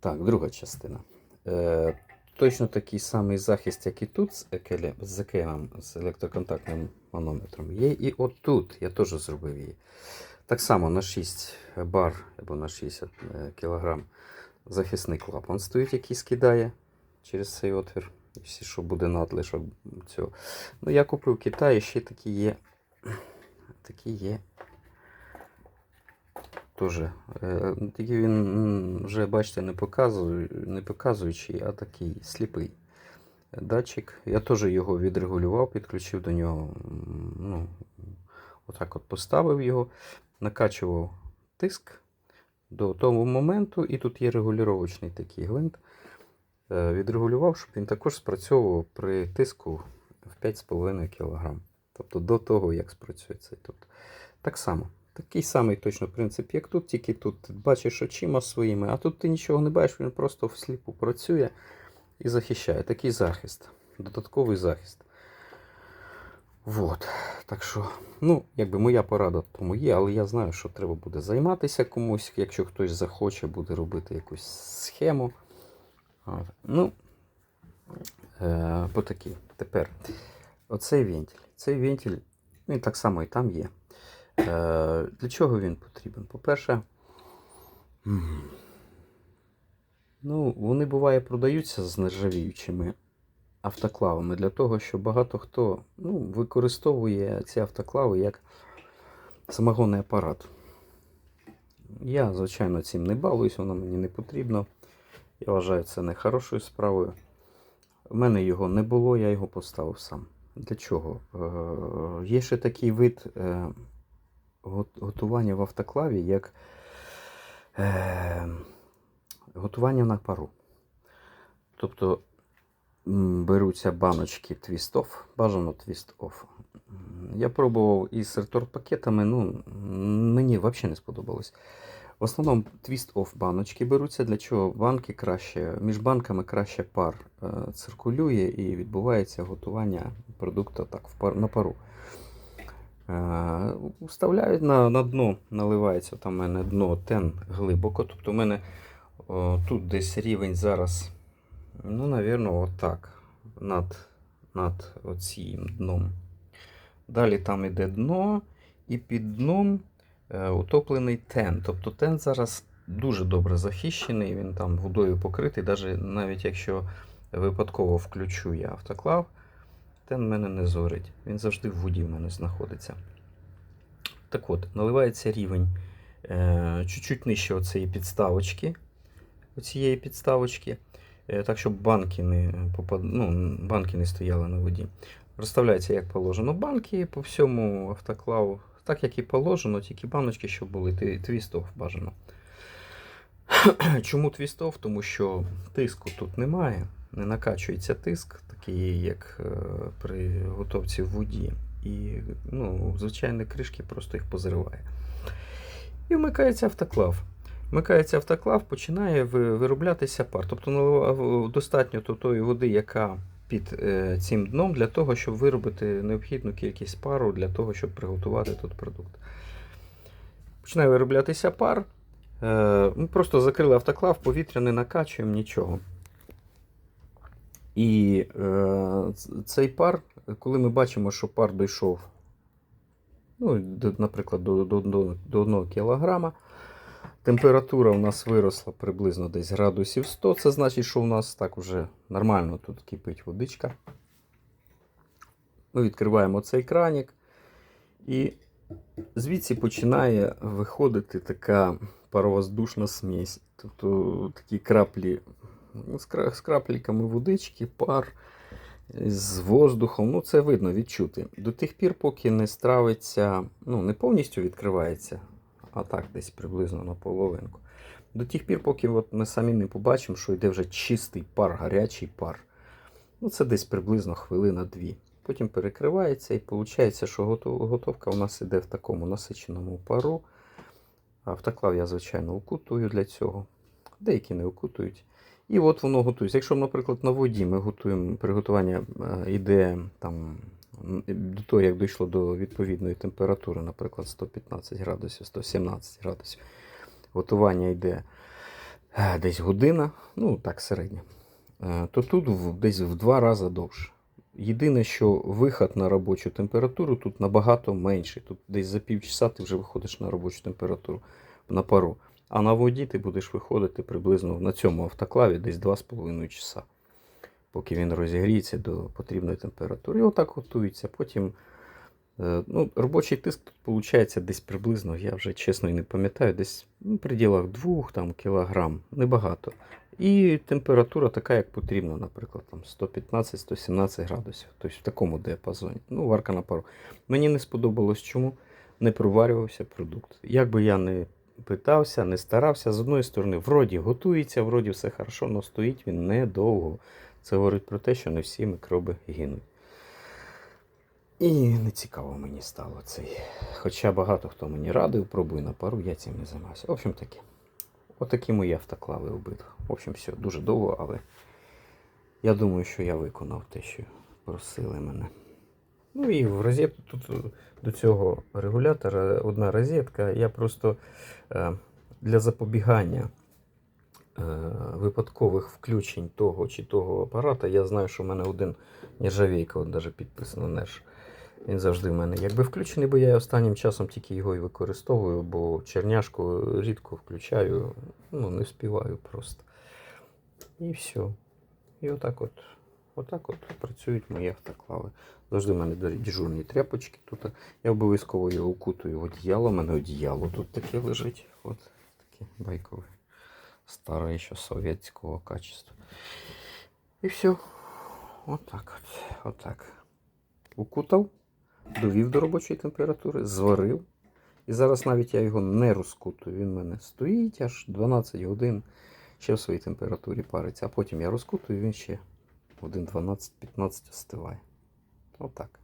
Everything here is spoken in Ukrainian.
Так, друга частина. Е, точно такий самий захист, як і тут з екелем, з екелем, з електроконтактним манометром. Є і отут. Я теж зробив її. Так само на 6 бар або на 60 е, кг захисний клапан стоїть, який скидає через цей отвір. Всі, що буде надлишок цього. Ну, я куплю в Китаї, ще такі є. Такі є. Тоже. Тільки він вже, бачите, не, показує, не показуючий, а такий сліпий датчик. Я теж його відрегулював, підключив до нього. Ну, отак от поставив його, накачував тиск до того моменту, і тут є регулювачний такий гвинт. Е, Відрегулював, щоб він також спрацьовував при тиску в 5,5 кг. Тобто до того, як спрацює цей тут. Так само. Такий самий точно принцип, як тут, тільки тут бачиш очима своїми, а тут ти нічого не бачиш, він просто всліпу працює і захищає. Такий захист, додатковий захист. Вот. Так що, ну, якби моя порада тому є, але я знаю, що треба буде займатися комусь, якщо хтось захоче, буде робити якусь схему. Ну, е, по такій. Тепер, оцей вентиль. Цей вентиль, він так само і там є. Е, Для чого він потрібен? По-перше, ну, вони буває продаються з нержавіючими автоклавами для того, що багато хто ну, використовує ці автоклави як самогонний апарат. Я, звичайно, цим не балуюсь, воно мені не потрібно. Я вважаю це не хорошою справою. У мене його не було, я його поставив сам. Для чого? Е, Є ще такий вид е, готування в автоклаві, як е, готування на пару. Тобто беруться баночки твіст-офф, бажано твіст-офф. Я пробував із реторт-пакетами, ну, мені взагалі не сподобалось. В основному твіст-офф баночки беруться, для чого банки краще, між банками краще пар е, циркулює і відбувається готування продукту так, на пару. Е, Вставляють на, на дно, наливається там у мене дно тен глибоко. Тобто у мене о, тут десь рівень зараз, ну, напевно, отак, над, над оцім дном. Далі там іде дно, і під дном е, утоплений тен. Тобто тен зараз дуже добре захищений, він там водою покритий, навіть якщо випадково включу я автоклав, тен мене не зорить. Він завжди в воді в мене знаходиться. Так от, наливається рівень е, чуть-чуть нижче оцієї підставочки. Оцієї підставочки. Е, так, щоб банки не, попад... ну, банки не стояли на воді. Розставляється, як положено, банки по всьому автоклаву. Так, як і положено, тільки баночки, щоб були твістов бажано. Чому твістов? Тому що тиску тут немає, не накачується тиск, такий, як е, при готовці в воді. І ну, звичайні кришки просто їх позриває. І вмикається автоклав. Вмикається автоклав, починає вироблятися пар. Тобто налива- достатньо тої води, яка під е, цим дном, для того, щоб виробити необхідну кількість пару для того, щоб приготувати тут продукт. Починає вироблятися пар. Е, Ми просто закрили автоклав, повітря не накачуємо нічого. І е, цей пар, коли ми бачимо, що пар дійшов, ну, до, наприклад, до, до, до, до 1 кг, температура у нас виросла приблизно десь градусів 100, це значить, що у нас так вже нормально тут кипить водичка. Ми відкриваємо цей кранік, і звідси починає виходити така паровоздушна смесь. Тобто такі краплі з крапельками водички, пар з воздухом. Ну, це видно відчути. До тих пір, поки не стравиться, ну, не повністю відкривається, а так десь приблизно на половинку. До тих пір, поки от ми самі не побачимо, що йде вже чистий пар, гарячий пар. Ну, це десь приблизно хвилина-дві. Потім перекривається і виходить, що готовка у нас іде в такому насиченому пару. Автоклав я, звичайно, укутую для цього. Деякі не укутують. І от воно готується. Якщо, наприклад, на воді ми готуємо приготування е, іде там, до того, як дійшло до відповідної температури, наприклад, 115 градусів, 117 градусів, готування йде е, десь година, ну так середня, е, то тут десь в два рази довше. Єдине, що виход на робочу температуру тут набагато менший. Тут десь за півчаса ти вже виходиш на робочу температуру на пару. А на воді ти будеш виходити приблизно на цьому автоклаві десь 2,5 часа, поки він розігріється до потрібної температури. І отак готується. Потім е, ну, робочий тиск тут виходить десь приблизно, я вже чесно і не пам'ятаю, десь ну, в пределах 2 там, кілограм, небагато. І температура така, як потрібно, наприклад, там 115-117 градусів. Тобто в такому діапазоні. Ну, варка на пару. Мені не сподобалось чому не проварювався продукт. Як би я не питався, не старався, з одної сторони, вроді готується, вроді все хорошо, але стоїть він недовго. Це говорить про те, що не всі мікроби гинуть. І не цікаво мені стало цей. Хоча багато хто мені радив, пробуй на пару, я цим не займався. В общем таки. Отакі мої автоклави обидва. В общем, все, дуже довго, але я думаю, що я виконав те, що просили мене. Ну і в розетку тут е, до цього регулятора одна розетка. Я просто е, для запобігання е, випадкових включень того чи того апарата, я знаю, що в мене один нержавійка, от навіть підписано нерж. Він завжди в мене якби включений, бо я останнім часом тільки його і використовую, бо черняшку рідко включаю, ну не співаю просто. І все. І отак от, отак от працюють мої автоклави. Завжди в мене дежурні тряпочки тут. Я обов'язково його укутую в одіяло. У мене одіяло тут таке лежить. От таке байкове. Старе ще совєтського качества. І все. Отак от. Отак. Укутав, довів до робочої температури, зварив. І зараз навіть я його не розкутую. Він в мене стоїть аж 12 годин ще в своїй температурі париться. А потім я розкутую, він ще годин 12-15 остиває. Отак.